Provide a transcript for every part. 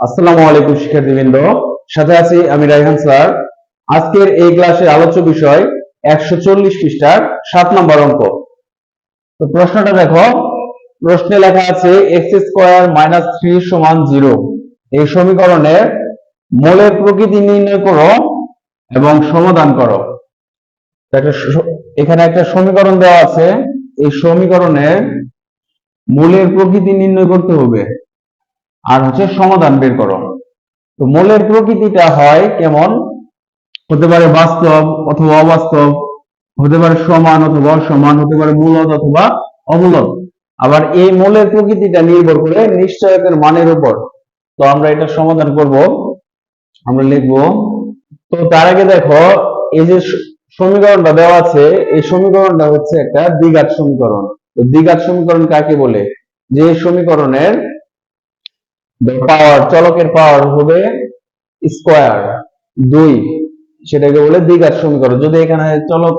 আসসালামু আলাইকুম, শিক্ষার্থীবৃন্দ। সাথে আছি আমি রাইহান স্যার। আজকের এই ক্লাসের আলোচ্য বিষয় একশো চল্লিশ পৃষ্ঠার সাত নম্বর অঙ্ক। তো প্রশ্নটা দেখো। প্রশ্নে লেখা আছে এক্স স্কোয়ার মাইনাস থ্রি সমান জিরো এই সমীকরণের মোলের প্রকৃতি নির্ণয় করো এবং সমাধান করো। এখানে একটা সমীকরণ দেওয়া আছে। এই সমীকরণের মূলের প্রকৃতি নির্ণয় করতে হবে। আর হচ্ছে সমাধান বের করো। তো মূলের প্রকৃতিটা হয় কেমন? হতে পারে বাস্তব অথবা অবাস্তব, হতে পারে সমান অথবা অসমান, হতে পারে মূলদ অথবা অমূলদ। আবার এই মূলের প্রকৃতিটা নির্ভর করে নিশ্চয়কের মানের উপর। তো আমরা এটা সমাধান করব। আমরা লিখব, তো তার আগে দেখো, এই যে সমীকরণটা দেওয়া আছে, এই সমীকরণটা হচ্ছে একটা দ্বিঘাত সমীকরণ। তো দ্বিঘাত সমীকরণ কাকে বলে? যে সমীকরণের পাওয়ার চলকের পাওয়ার হবে স্কোয়ার দুই, সেটাকে বলে দ্বিঘাত সমীকরণ। যদি এখানে চলক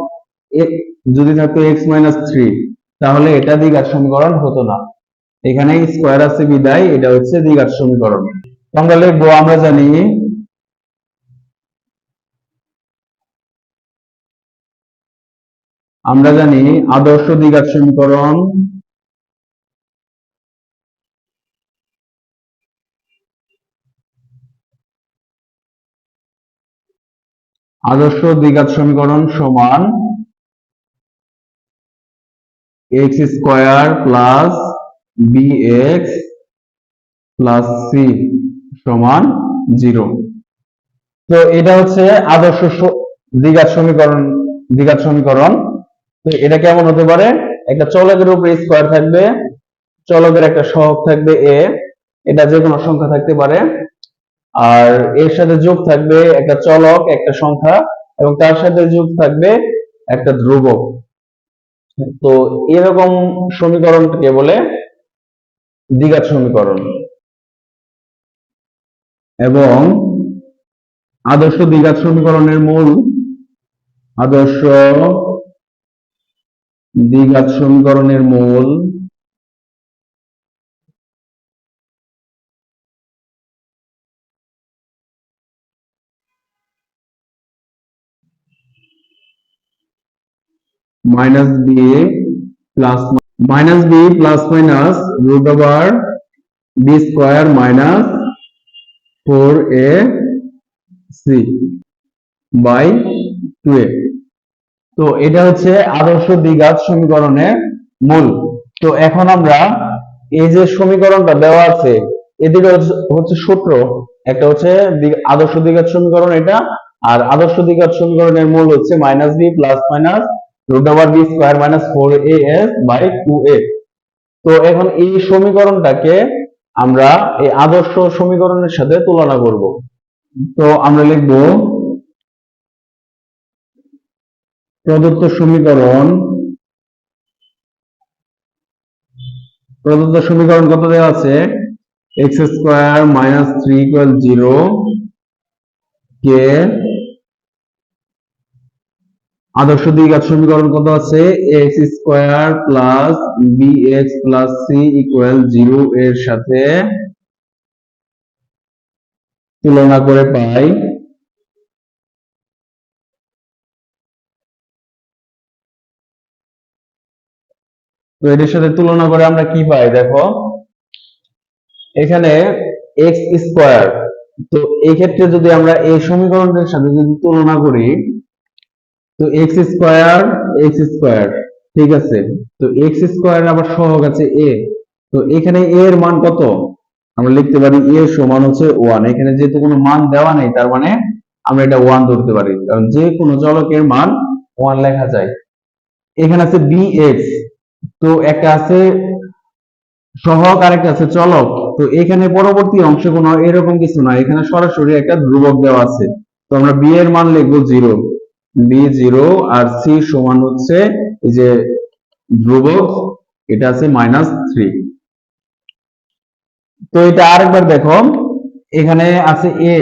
যদি থাকতো এক্স মাইনাস থ্রি তাহলে এটা দ্বিঘাত সমীকরণ হতো না। এখানে স্কোয়ার আছে বিদায়, এটা হচ্ছে দ্বিঘাত সমীকরণ। তো আমরা লিখব, আমরা জানি আমরা জানি আদর্শ দ্বিঘাত সমীকরণ আদর্শ দ্বিঘাত সমীকরণ সমান X square plus B X plus C সমান জিরো। তো এটা হচ্ছে আদর্শ দ্বিঘাত সমীকরণ দ্বিঘাত সমীকরণ। তো এটা কেমন হতে পারে? একটা চলকের উপরে স্কোয়ার থাকবে, চলকের একটা সহগ থাকবে এ এটা যে কোনো সংখ্যা থাকতে পারে। আর এর সাথে যোগ থাকবে একটা চলক, একটা সংখ্যা, এবং তার সাথে যোগ থাকবে একটা ধ্রুবক। তো এরকম সমীকরণকে বলে দ্বিঘাত সমীকরণ। এবং আদর্শ দ্বিঘাত সমীকরণের মূল আদর্শ দ্বিঘাত সমীকরণের মূল minus B plus minus B plus minus root over B square minus four A C by two A তো এটা হচ্ছে আদর্শ দ্বিঘাত সমীকরণের মূল। তো এখন আমরা এই যে সমীকরণটা দেওয়া আছে, এদিকে হচ্ছে- সূত্র। একটা হচ্ছে আদর্শ দ্বিঘাত সমীকরণ এটা, আর আদর্শ দ্বিঘাত সমীকরণের মূল হচ্ছে minus B plus minus root over B square minus four A S তো এখন এই সমীকরণটাকে আমরা এই আদর্শ সমীকরণের সাথে তুলনা করব। তো আমরা লিখব, প্রদত্ত সমীকরণ প্রদত্ত সমীকরণ কত দেওয়া আছে? X square minus three equal zero কে আদর্শ দ্বিঘাত সমীকরণ কত আছে? X square plus B X plus C equal zero এর সাথে তুলনা করে পাই। তো এটার সাথে তুলনা করে আমরা কি পাই? দেখো, এখানে এক্স স্কোয়ার তো এই ক্ষেত্রে যদি আমরা এই সমীকরণের সাথে যদি তুলনা করি তো এক্স স্কোয়ার এক্স স্কোয়ার, ঠিক আছে? তো এক্স স্কোয়ার আবার সহগ আছে এ তো এখানে এ এর মান কত? আমরা লিখতে পারি এ সমান হচ্ছে ওয়ান এখানে যেহেতু কোনো মান দেওয়া নেই, তার মানে আমরা এটা ওয়ান ধরতে পারি। কারণ যে কোনো চলকের মান ওয়ান লেখা যায়। এখানে আছে বি এক্স তো একটা আছে সহগ আর একটা আছে চলক। তো এখানে পরবর্তী অংশে কোনো এরকম কিছু না। এখানে সরাসরি একটা ধ্রুবক দেওয়া আছে। তো আমরা বি এর মান লিখব জিরো বি জিরো আর সি সমান হচ্ছে এই যে ধ্রুবক, এটা আছে মাইনাস থ্রি তো এটা আরেকবার দেখো, এখানে আছে এ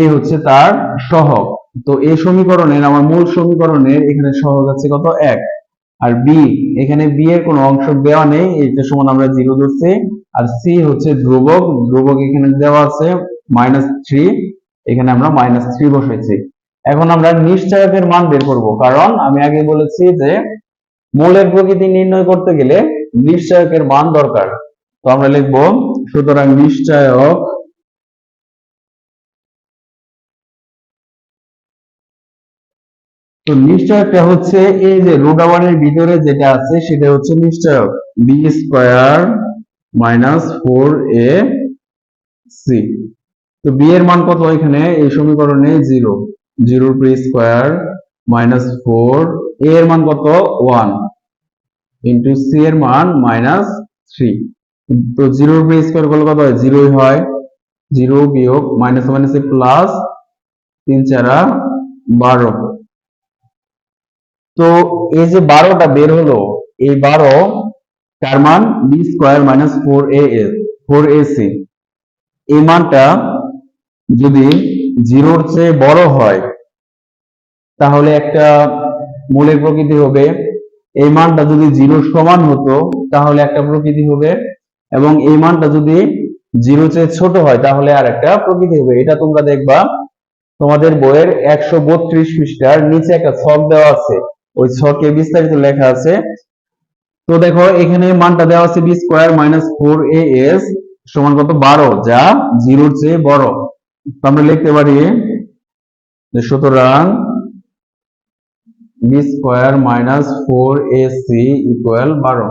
এ হচ্ছে তার সহগ। তো এই সমীকরণের, আমার মূল সমীকরণের এখানে সহগ আছে কত? এক। আর বি এখানে বি এর কোনো অংশ দেওয়া নেই এটা সমান আমরা জিরো ধরছি। আর সি হচ্ছে ধ্রুবক ধ্রুবক এখানে দেওয়া আছে মাইনাস থ্রি এখানে আমরা মাইনাস থ্রি বসাইছি। এখন আমরা নিশ্চয়কের মান বের করব, কারণ আমি আগে বলেছি যে মূলের প্রকৃতি নির্ণয় করতে গেলে নিশ্চয়কের মান দরকার। তো আমরা লিখব, সুতরাং নিশ্চয়ক তো নিশ্চয়কটা হচ্ছে এই যে রুট ওয়ানের ভিতরে যেটা আছে সেটা হচ্ছে নিশ্চয়ক B square minus four A C তো বি এর মান কত এখানে? এই সমীকরণে জিরো জিরোর উপরে স্কোয়ার মাইনাস ফোর এ এর মান কত? ওয়ান ইন্টু সি এর মান মাইনাস থ্রি তো জিরোর উপরে স্কোয়ার করলে কত হয়? জিরোই হয়। জিরো বিয়োগ মাইনাস মাইনাসে প্লাস তিন চারা বারো। তো এই যে বারোটা বের হলো, এই বারো, তার মান B square minus four A four A C এই মানটা যদি জিরোর চেয়ে বড় হয়, তাহলে একটা মূলের প্রকৃতি হবে, এই মানটা যদি জিরোর সমান হতো, তাহলে একটা প্রকৃতি হবে, এবং এই মানটা যদি জিরো চেয়ে ছোট হয়, তাহলে আর একটা প্রকৃতি হবে। এটা তোমরা দেখবা, তোমাদের বইয়ের একশো বত্রিশ পৃষ্ঠার নিচে একটা ছক দেওয়া আছে। ওই ছকে বিস্তারিত লেখা আছে। তো দেখো, এখানে মানটা দেওয়া আছে B square minus four A S সমান কত? বারো, যা জিরোর চেয়ে বড়। আমরা লিখতে পারি সুতরাং B square minus four A C equal বারো।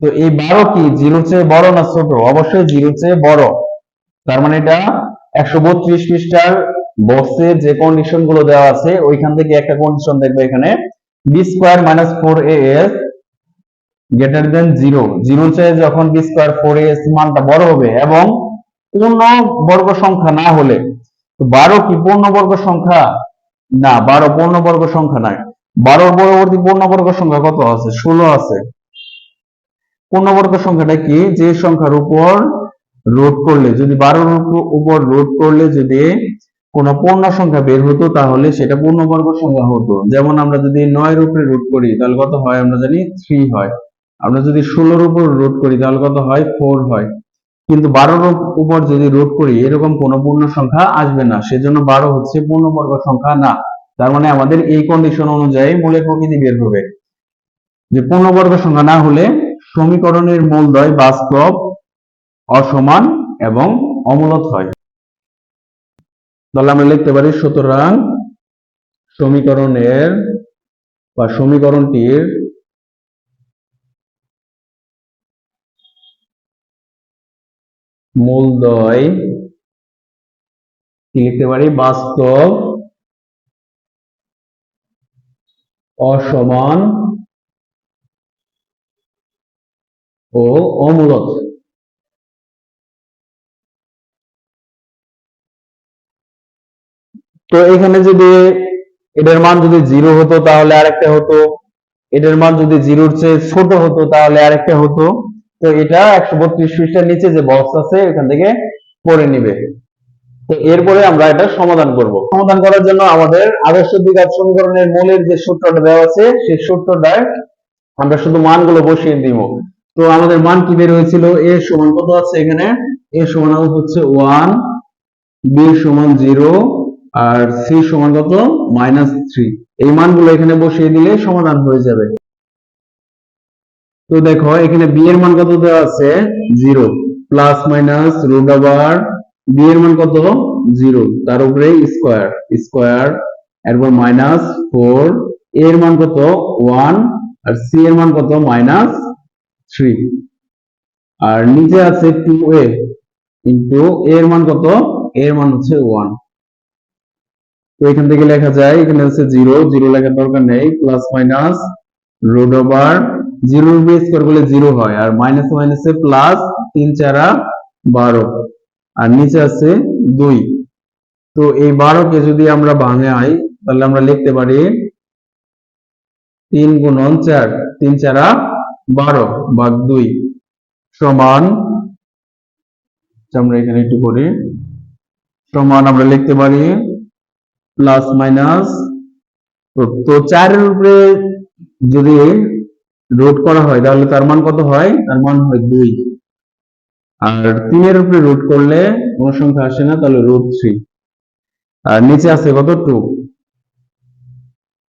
তো এই বারো কি জিরোর চেয়ে বড় না ছোট? অবশ্যই জিরোর চেয়ে বড়। তার মানে এটা একশো বত্রিশ পৃষ্ঠার বক্সে যে কন্ডিশনগুলো দেওয়া আছে, ওইখান থেকে একটা কন্ডিশন দেখবে এখানে। B square minus four A S greater than zero zero চেয়ে যখন B square four A S মানটা বড় হবে এবং পূর্ণ বর্গ সংখ্যা না হলে বারো কি পূর্ণবর্গ সংখ্যা? না, বারো পূর্ণবর্গ সংখ্যা নয় বারোর পরবর্তী পূর্ণবর্গ সংখ্যা কত আছে? ষোলো আছে। পূর্ণবর্গ সংখ্যাটা কি? যে সংখ্যার উপর রোড করলে, যদি বারোর উপর রোড করলে যদি কোন পূর্ণ সংখ্যা বের হতো, তাহলে সেটা পূর্ণবর্গ সংখ্যা হতো। যেমন আমরা যদি নয়ের উপরে রুট করি, তাহলে কত হয়? আমরা জানি থ্রি হয়। আমরা যদি ষোলোর উপর রুট করি, তাহলে কত হয়? ফোর হয়। কিন্তু বারোর উপর যদি রুট করি, এরকম কোন পূর্ণ সংখ্যা আসবে না। সেজন্য বারো হচ্ছে পূর্ণবর্গ সংখ্যা না। তার মানে আমাদের এই কন্ডিশন অনুযায়ী মূলের প্রকৃতি বের হবে। যে পূর্ণবর্গ সংখ্যা না হলে সমীকরণের মূলদ্বয় বাস্তব, অসমান এবং অমূলত হয়। তাহলে আমরা লিখতে পারি, সুতরাং সমীকরণের বা সমীকরণটির মূলদ্বয় কি লিখতে পারি? বাস্তব অসমান ও অমূলত তো এখানে যদি এটার মান যদি জিরো হতো তাহলে আরেকটা হতো। এটার মান যদি জিরোর চেয়ে ছোট হতো তাহলে আরেকটা হতো। তো এটা একশো বত্রিশ পৃষ্ঠার নিচে যে বক্স আছে, এখান থেকে পড়ে নিবে। তো এরপরে আমরা এটা সমাধান করব। সমাধান করার জন্য আমাদের আদর্শ দ্বিঘাত সমীকরণের মূলের যে সূত্রটা দেওয়া আছে, সেই সূত্রটায় আমরা শুধু মানগুলো বসিয়ে দিব। তো আমাদের মান কি বের হয়েছিল? এ সমান কত আছে এখানে? এ সমান হচ্ছে ওয়ান, বি সমান জিরো, আর সি সমান কত? Minus three. এই মানগুলো এখানে বসিয়ে দিলে সমাধান হয়ে যাবে। তো দেখো, এখানে বি এর মান কত আছে? Zero plus minus root over B এর মান কত জিরো তার উপরে স্কোয়ার স্কোয়ার এরপর মাইনাস ফোর এর মান কত? ওয়ান আর সি এর মান কত? মাইনাস থ্রি আর নিচে আছে টু এ ইন্টু এর মান কত? এর মান হচ্ছে ওয়ান তো এখান থেকে লেখা যায়, এখানে হচ্ছে জিরো জিরো লেখার দরকার নেই। Plus minus root over zero করে বলে জিরো হয়, আর মাইনাস মাইনাসে প্লাস তিন চারা বারো, আর নিচে আছে দুই। তো এই বারোকে যদি আমরা ভাঙাই, তাহলে আমরা লিখতে পারি তিন গুণন চার, তিন চারা বারো ভাগ দুই সমান আমরা এখানে একটু করি সমান আমরা লিখতে পারি প্লাস মাইনাস তো চারের উপরে যদি রোড করা হয়, তাহলে তার মান কত হয়? তার মান হয় দুই। আর তিনের উপরে রুট করলে কোনো সংখ্যা আসে না, তাহলে রুট থ্রি আর নিচে আছে কত? টু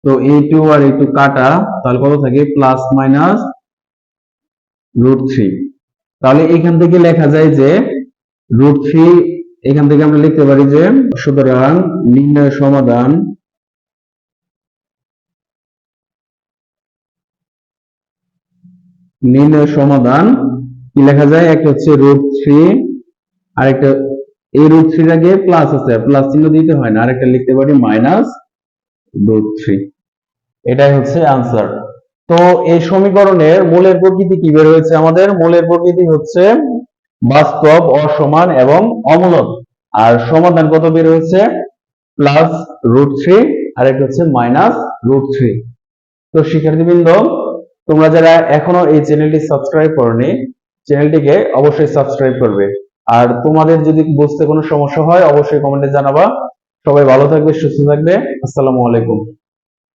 তো এই টু আর এই টু কাটা, তাহলে কত থাকে? প্লাস মাইনাস রুট থ্রি তাহলে এখান থেকে লেখা যায় যে রুট থ্রি এখান থেকে আমরা লিখতে পারি যে সুতরাং নির্ণয় সমাধান নির্ণয় সমাধান কি লেখা যায়? একটা হচ্ছে রুট থ্রি আর একটা এই রুট থ্রির আগে প্লাস আছে প্লাস চিহ্ন দিতে হয় না, আরেকটা লিখতে পারি মাইনাস রুট থ্রি এটাই হচ্ছে আনসার তো এই সমীকরণের মূলের প্রকৃতি কি বের হয়েছে আমাদের? মূলের প্রকৃতি হচ্ছে বাস্তব, অসমান এবং অমূলক। আর সমাধান কত বের হয়েছে? প্লাস রুট থ্রি আর একটা হচ্ছে মাইনাস রুট থ্রি তো শিক্ষার্থীবৃন্দ তোমরা যারা এখনও এই চ্যানেলটি সাবস্ক্রাইব করনি, চ্যানেলটিকে অবশ্যই সাবস্ক্রাইব করবে। আর তোমাদের যদি বুঝতে কোনো সমস্যা হয়, অবশ্যই কমেন্টে জানাবা। সবাই ভালো থাকবে, সুস্থ থাকবে। আসসালামু আলাইকুম।